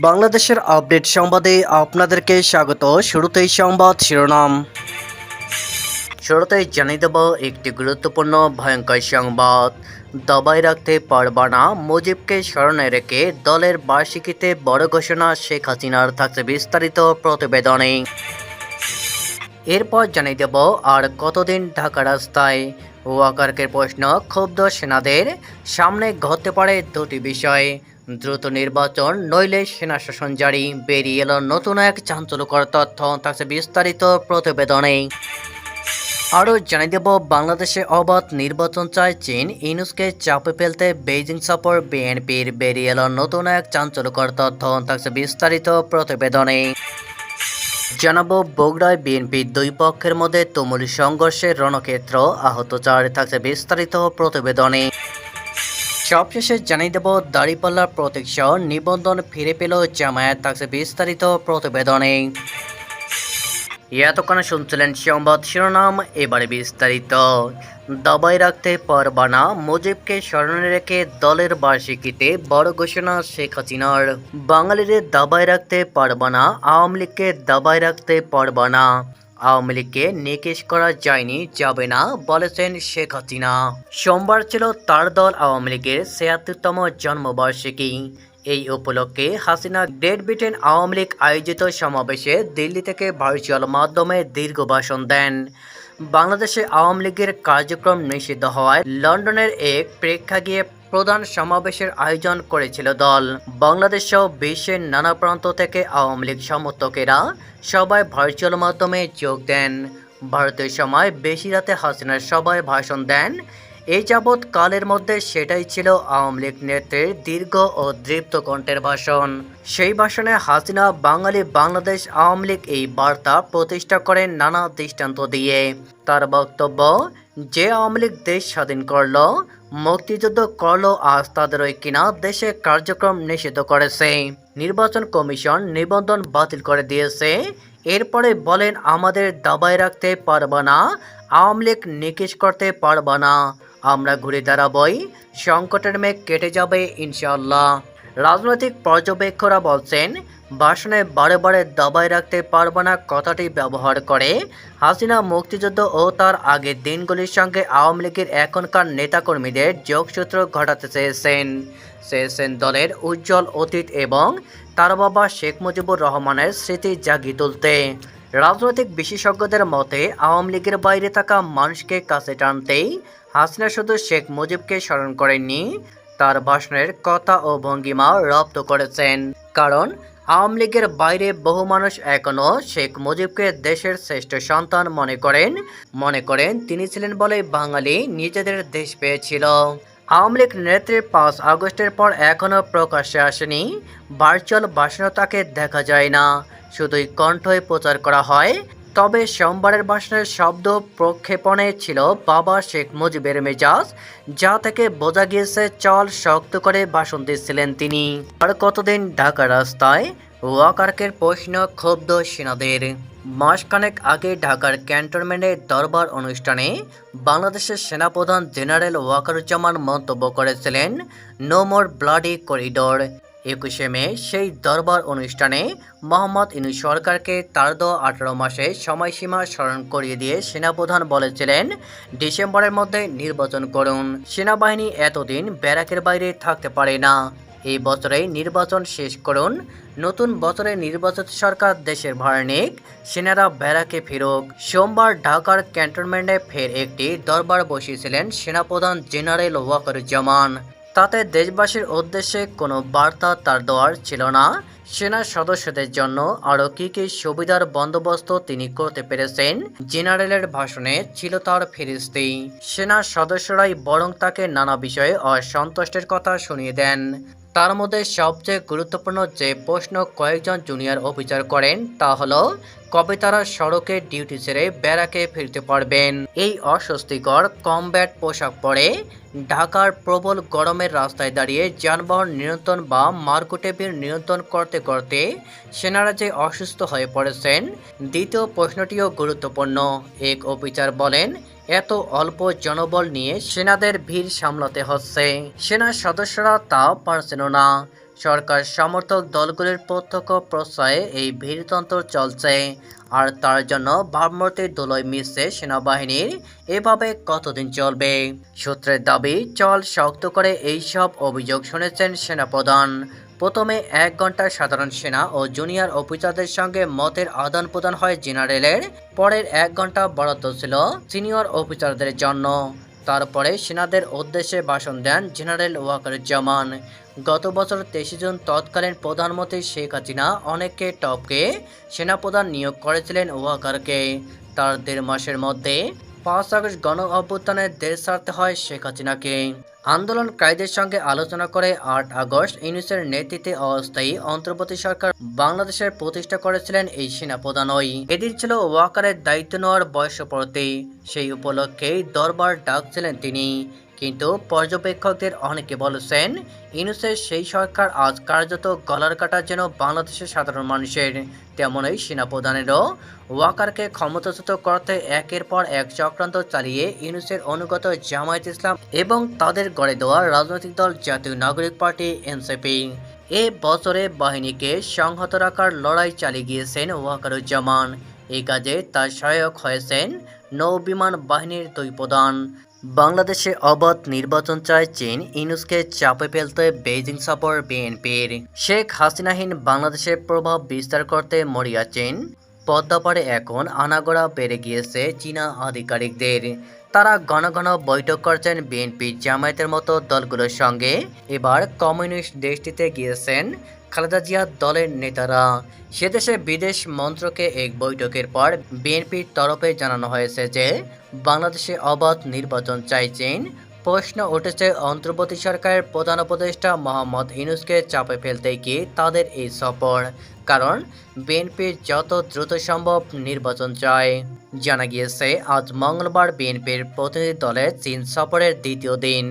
বাংলাদেশের আপডেট সংবাদে আপনাদেরকে স্বাগত। শুরুতেই সংবাদ শিরোনাম। শুরুতেই জানিয়ে দেব একটি গুরুত্বপূর্ণ ভয়ঙ্কর সংবাদ। দবাই রাখতে পারবা না, মুজিবকে স্মরণে রেখে দলের বার্ষিকীতে বড় ঘোষণা শেখ হাসিনার থাকছে বিস্তারিত প্রতিবেদনে। এরপর জানিয়ে দেব আর কতদিন ঢাকা রাস্তায়? ওয়াকারকের প্রশ্ন, ক্ষুব্ধ সেনাদের সামনে ঘটতে পারে দুটি বিষয়। দ্রুত নির্বাচন, নইলে সেনা শাসন জারি, বেরিয়ে এলো নতুন এক চাঞ্চল্যকর তথ্য, থাকছে বিস্তারিত প্রতিবেদনে। আরও জানিয়ে দেব, বাংলাদেশে অবাধ নির্বাচন চায় চীন। ইনুসকে চাপে ফেলতে বেইজিং সফর, বিএনপির বেরিয়ে এলো নতুন এক চাঞ্চল্যকর তথ্য, থাকছে বিস্তারিত প্রতিবেদনে। জানাব, বগুড়ায় বিএনপির দুই পক্ষের মধ্যে তুমুল সংঘর্ষের রণক্ষেত্র আহত চার, থাকছে বিস্তারিত প্রতিবেদনে। সবশেষে জানিয়ে দেব, দাড়িপাল্লার প্রতীক নিবন্ধন ফিরে পেল জামায়াত থাকছে বিস্তারিত প্রতিবেদনে। এতক্ষণে শুনছিলেন সংবাদ শিরোনাম, এবারে বিস্তারিত। দাবাই রাখতে পারবা না, মুজিবকে স্মরণে রেখে দলের বার্ষিকীতে বড় ঘোষণা শেখ হাসিনার। বাঙালিদের দাবাই রাখতে পারবা না, আওয়ামী লীগকে দাবাই রাখতে পারবা না। আওয়ামী লীগকে নিকেশ করা যায়নি, যাবে না, বলেছেন শেখ হাসিনা। সোমবার ছিল তার দল আওয়ামী লীগের ছিয়াত্তরতম জন্মবার্ষিকী। এই উপলক্ষে হাসিনা গ্রেট ব্রিটেন আওয়ামী লীগ আয়োজিত সমাবেশে দিল্লি থেকে ভার্চুয়াল মাধ্যমে দীর্ঘ ভাষণ দেন। বাংলাদেশে আওয়ামী লীগের কার্যক্রম নিষিদ্ধ হওয়ায় লন্ডনের এক প্রেক্ষাগৃহে প্রধান সমাবেশের আয়োজন করেছিল দল। বাংলাদেশ সহ বিশ্বের নানা প্রান্ত থেকে আওয়ামী লীগ সমর্থকেরা সবাই ভার্চুয়াল মাধ্যমে যোগ দেন। ভারতীয় সময় বেশি রাতে হাসিনার সবাই ভাষণ দেন। এই যাবৎ কালের মধ্যে সেটাই ছিল আওয়ামী লীগ নেত্রীর দীর্ঘ ও দৃপ্ত কণ্ঠের ভাষণ। সেই ভাষণে হাসিনা বাঙালি বাংলাদেশ আওয়ামী লীগ এই বার্তা প্রতিষ্ঠা করেন নানা দৃষ্টান্ত দিয়ে। তার বক্তব্য, যে আওয়ামী লীগ দেশ স্বাধীন করল মুক্তিযুদ্ধ করল আজ তাদেরই কিনা দেশে কার্যক্রম নিষিদ্ধ করেছে। নির্বাচন কমিশন নিবন্ধন বাতিল করে দিয়েছে। এরপরে বলেন, আমাদের দাবায় রাখতে পারবা না, আওয়ামী লীগ নিকেশ করতে পারবা না। আমরা ঘুরে দাঁড়াবই, সংকটের মেঘ কেটে যাবে ইনশাল্লাহ রাজনৈতিক পর্যবেক্ষকরা বলছেন ভাষণে বারে বারে দাবায় রাখতে পারবে না কথাটি ব্যবহার করে। হাসিনা মুক্তিযুদ্ধ ও তার আগের দিনগুলির সঙ্গে আওয়ামী লীগের এখনকার নেতাকর্মীদের যোগসূত্র ঘটাতে চেয়েছেন। চেয়েছেন দলের উজ্জ্বল অতীত এবং তার বাবা শেখ মুজিবুর রহমানের স্মৃতি জাগিয়ে তুলতে। রাজনৈতিক বিশেষজ্ঞদের মতে, আওয়ামী লীগের বাইরে থাকা মানুষকে কাছে টানতেই হাসিনা শুধু শেখ মুজিবকে স্মরণ করেননি, তার ভাষণের কথা ও ভঙ্গিমা রপ্ত করেছেন। কারণ আওয়ামী লীগের বাইরে বহু মানুষ এখনও শেখ মুজিবকে দেশের শ্রেষ্ঠ সন্তান মনে করেন। মনে করেন তিনি ছিলেন বলে বাঙালি নিজেদের দেশ পেয়েছিল। আওয়ামী লীগ নেত্রীর পাঁচ আগস্টের পর এখনও প্রকাশ্যে আসেনি। ভার্চুয়াল ভাষণও তাকে দেখা যায় না। শুধুই কণ্ঠই প্রচার করা হয়। তবে সোমবারের ভাষণের শব্দ প্রক্ষেপণে ছিল বাবা শেখ মুজিবের মেজাজ, যা থেকে বোঝা গিয়েছে চল শক্ত করে ভাষণ দিচ্ছিলেন তিনি। আর কতদিন ঢাকা রাস্তায়? ওয়াকারকের প্রশ্ন ক্ষুব্ধ সেনাদের। মাসখানেক আগে ঢাকার ক্যান্টনমেন্টে দরবার অনুষ্ঠানে বাংলাদেশের সেনাপ্রধান জেনারেল ওয়াকারুজ্জামান মন্তব্য করেছিলেন নো মোর ব্লাডি করিডোর একুশে মে সেই দরবার অনুষ্ঠানে মোহাম্মদ ইনু সরকারকে তার দেওয়া আঠারো মাসে সময়সীমা স্মরণ করিয়ে দিয়ে সেনাপ্রধান বলেছিলেন, ডিসেম্বরের মধ্যে নির্বাচন করুন। সেনাবাহিনী এতদিন ব্যারাকের বাইরে থাকতে পারে না। এই বছরে নির্বাচন শেষ করুন। নতুন বছরে নির্বাচিত সরকার দেশের ভার নিক। সেনারা ব্যারাকে ফিরুক। সোমবার ঢাকার ক্যান্টনমেন্টে ফের একটি দরবার বসিয়েছিলেন সেনাপ্রধান জেনারেল ওয়াকারুজ্জামান। তাতে দেশবাসীর উদ্দেশ্যে কোনো বার্তা তার দেওয়ার ছিল না। সেনা সদস্যদের জন্য আরও কী কী সুবিধার বন্দোবস্ত তিনি করতে পেরেছেন? জেনারেলের ভাষণে ছিল তার ফিরিস্তি। সেনা সদস্যরাই বরং তাকে নানা বিষয়ে অসন্তুষ্টের কথা শুনিয়ে দেন। তার মধ্যে সবচেয়ে গুরুত্বপূর্ণ যে প্রশ্ন কয়েকজন জুনিয়র অফিসার করেন, তা হলো, কবে তারা সড়কে ডিউটি ছেড়ে ব্যারাকে ফিরতে পারবেন? এই অস্বস্তিকর কমব্যাট পোশাক পরে ঢাকার প্রবল গরমের রাস্তায় দাঁড়িয়ে যানবাহন নিয়ন্ত্রণ বা মার্কুটেবির নিয়ন্ত্রণ করতে করতে সেনারা যে অসুস্থ হয়ে পড়েছেন, দ্বিতীয় প্রশ্নটিও গুরুত্বপূর্ণ। এক অফিসার বলেন, এত অল্প জনবল নিয়ে সেনাদের ভিড় সামলাতে হচ্ছে। সেনা সদস্যরা তা পারছেন না। সরকার সমর্থক দলগুলির প্রত্যক্ষ প্রশ্রয়ে এই ভীড়তন্ত্র চলছে। আর তার জন্য ভাবমূর্তির দোলয় মিশছে সেনাবাহিনীর। এভাবে কতদিন চলবে? সূত্রের দাবি, চল শক্ত করে এইসব অভিযোগ শুনেছেন সেনাপ্রধান। প্রথমে এক ঘণ্টা সাধারণ সেনা ও জুনিয়র অফিসারদের সঙ্গে মতের আদান প্রদান হয় জেনারেলের। পরের এক ঘণ্টা বরাদ্দ ছিল সিনিয়র অফিসারদের জন্য। তারপরে সেনাদের উদ্দেশ্যে ভাষণ দেন জেনারেল ওয়াকারুজ্জামান। গত বছর তেইশে জুন তৎকালীন প্রধানমন্ত্রী শেখ হাসিনা অনেককে টপকে সেনাপ্রধান নিয়োগ করেছিলেন ওয়াকারকে। তার দেড় মাসের মধ্যে পাঁচ আগস্ট গণ অভ্যুত্থানের দেশ ছাড়তে হয় শেখ হাসিনাকে। আন্দোলনকারীদের সঙ্গে আলোচনা করে আট আগস্ট ইউনিসের নেতৃত্বে অস্থায়ী অন্তর্বর্তী সরকার বাংলাদেশের প্রতিষ্ঠা করেছিলেন এই সেনাপ্রধানই। এদিন ছিল ওয়াকারের দায়িত্ব নেওয়ার বয়সপূর্তি সেই উপলক্ষে দরবার ডাকছিলেন তিনি। কিন্তু পর্যবেক্ষকদের অনেকে বলেছেন, ইউনুসের সেই সরকার আজ কার্যত গলার কাটা যেন বাংলাদেশের সাধারণ মানুষের। তেমনই সেনাপ্রধানেরও ওয়াকারকে ক্ষমতাচ্যুত করতে একের পর এক চক্রান্ত চালিয়ে ইউনুসের অনুগত জামায়াত ইসলাম এবং তাদের গড়ে দেওয়া রাজনৈতিক দল জাতীয় নাগরিক পার্টি, এনসিপি। এ বছরে বাহিনীকে সংহত রাখার লড়াই চালিয়ে গিয়েছেন ওয়াকারুজ্জামান। এই কাজে তার সহায়ক হয়েছেন নৌ বিমান বাহিনীর দুই প্রধান। বাংলাদেশে অবাধ নির্বাচন চায় চীন। ইনুসকে চাপে ফেলতে বেইজিং সফর বিএনপির। শেখ হাসিনাহীন বাংলাদেশের প্রভাব বিস্তার করতে মরিয়া চীন। পদ্মাপাড়ে এখন আনাগোড়া বেড়ে গিয়েছে চীনা আধিকারিকদের। তারা ঘন ঘন বৈঠক করছেন বিএনপি জামায়াতের মতো দলগুলোর সঙ্গে। এবার কমিউনিস্ট দেশটিতে গিয়েছেন খালেদা জিয়ার দলের নেতারা সেদেশে বিদেশ মন্ত্রকে এক বৈঠকের পর বিএনপির তরফে জানানো হয়েছে যে বাংলাদেশে অবাধ নির্বাচন চাইছেন। প্রশ্ন উঠেছে, অন্তর্বর্তী সরকারের প্রধান উপদেষ্টা মোহাম্মদ ইনুসকে চাপে ফেলতে গিয়ে তাদের এই সফর। কারণ বিএনপির যত দ্রুত সম্ভব নির্বাচন চায়। জানা গিয়েছে, আজ মঙ্গলবার বিএনপির প্রতিনিধি দলের চীন সফরের দ্বিতীয় দিন।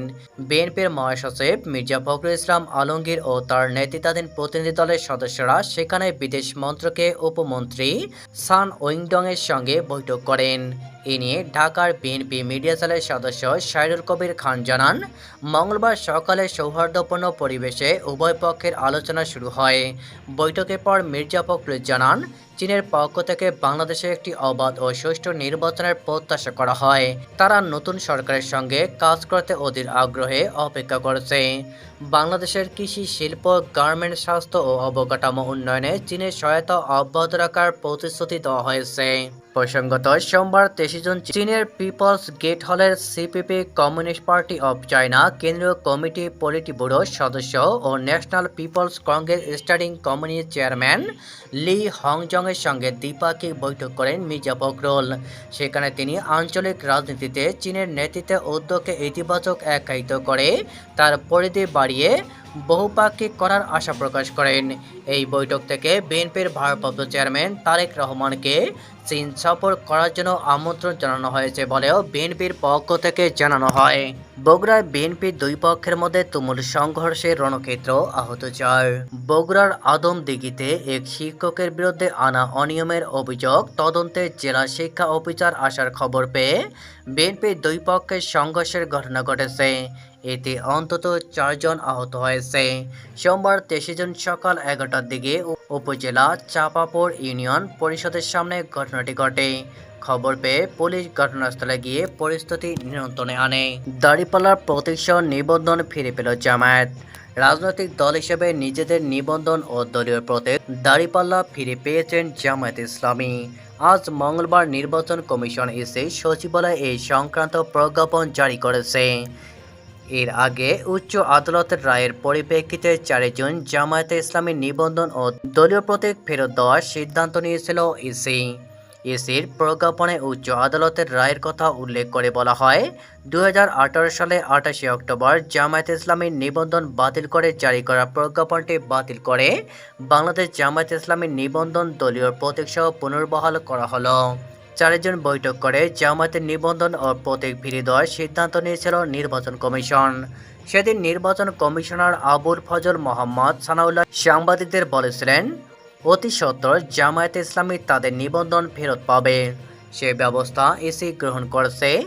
বিএনপির মহাসচিব মির্জা ফখরুল ইসলাম আলমগীর ও তার নেতৃত্বাধীন প্রতিনিধি দলের সদস্যরা সেখানে বিদেশ মন্ত্রকে উপমন্ত্রী সান ওয়িংডং এর সঙ্গে বৈঠক করেন। এ নিয়ে ঢাকার বিএনপি মিডিয়া সেলের সদস্য সাইরুল কবির খান জানান, মঙ্গলবার সকালে সৌহার্দ্যপূর্ণ পরিবেশে উভয় পক্ষের আলোচনা শুরু হয়। বৈঠকের পর মির্জা ফখরুল জানান চীনের পক্ষ থেকে বাংলাদেশে একটি অবাধ ও সুষ্ঠু নির্বাচনের প্রত্যাশা করা হয়। তারা নতুন সরকারের সঙ্গে কাজ করতে অধীর আগ্রহে অপেক্ষা করছে। বাংলাদেশের কৃষি, শিল্প, গার্মেন্ট, স্বাস্থ্য ও অবকাঠামো উন্নয়নে চীনের সহায়তা অব্যাহত রাখার প্রতিশ্রুতি দেওয়া হয়েছে। প্রসঙ্গত, সোমবার তেইশে জুন চীনের পিপলস গেট হলের CPP communist party of China কেন্দ্রীয় কমিটি পলিটি ব্যুরোর সদস্য ও ন্যাশনাল পিপলস কংগ্রেস স্টাডিং কমিটির চেয়ারম্যান লি হংজং এর সঙ্গে দ্বিপাক্ষিক বৈঠক করেন মির্জা ফখরুল। সেখানে তিনি আঞ্চলিক রাজনীতিতে চীনের নেতৃত্বে উদ্যোগকে ইতিবাচক একায়িত করে তার পরিধি বাড়িয়ে বহুপাক্ষিক করার আশা প্রকাশ করেন। এই বৈঠক থেকে বিএনপির ভারপ্রাপ্ত চেয়ারম্যান তারেক রহমানকে চীন সফর করার জন্য আমন্ত্রণ জানানো হয়েছে বলেও বিএনপির পক্ষ থেকে জানানো হয়। বগুড়ায় বিএনপির দুই পক্ষের মধ্যে তুমুল সংঘর্ষের রণক্ষেত্র আহত চার। বগুড়ার আদম দিঘিতে এক শিক্ষকের বিরুদ্ধে আনা অনিয়মের অভিযোগ তদন্তে জেলা শিক্ষা অফিসার আসার খবর পেয়ে বিএনপির দুই পক্ষের সংঘর্ষের ঘটনা ঘটেছে। এতে অন্তত চারজন আহত হয়েছে। সোমবার তেইশে জুন সকাল এগারোটার দিকে উপজেলা চাপাপুর ইউনিয়ন পরিষদের সামনে ঘটনাটি ঘটে। খবর পেয়ে পুলিশ ঘটনাস্থলে গিয়ে পরিস্থিতি নিয়ন্ত্রণে আনে। দাড়িপাল্লার প্রতীক্ষা নিবন্ধন ফিরে পেল জামায়াত। রাজনৈতিক দল হিসেবে নিজেদের নিবন্ধন ও দলীয় প্রতীক দাড়িপাল্লা ফিরে পেয়েছেন জামায়াত ইসলামী। আজ মঙ্গলবার নির্বাচন কমিশন এসে সচিবালয়ে এই সংক্রান্ত প্রজ্ঞাপন জারি করেছে। এর আগে উচ্চ আদালতের রায়ের পরিপ্রেক্ষিতে চারে জুন জামায়াতে ইসলামী নিবন্ধন ও দলীয় প্রতীক ফেরত দেওয়ার সিদ্ধান্ত নিয়েছিল ইসি ইসির প্রজ্ঞাপনে উচ্চ আদালতের রায়ের কথা উল্লেখ করে বলা হয় দু সালে আঠাশে অক্টোবর জামায়াত ইসলামীর নিবন্ধন বাতিল করে জারি করা প্রজ্ঞাপনটি বাতিল করে বাংলাদেশ জামায়াত ইসলামীর নিবন্ধন দলীয় প্রতীক সহ পুনর্বহাল করা হলো। চারজন বৈঠক করে জামায়াতের নিবন্ধন ও প্রতীক ফিরিয়ে দেওয়ার সিদ্ধান্ত নিয়েছিল নির্বাচন কমিশন। সেদিন নির্বাচন কমিশনার আবুল ফজল মোহাম্মদ সানাউল্লাহ সাংবাদিকদের বলেছিলেন অতি সত্তর জামায়াতে ইসলামী তাদের নিবন্ধন ফেরত পাবে। সে ব্যবস্থা ইসি গ্রহণ করেছে।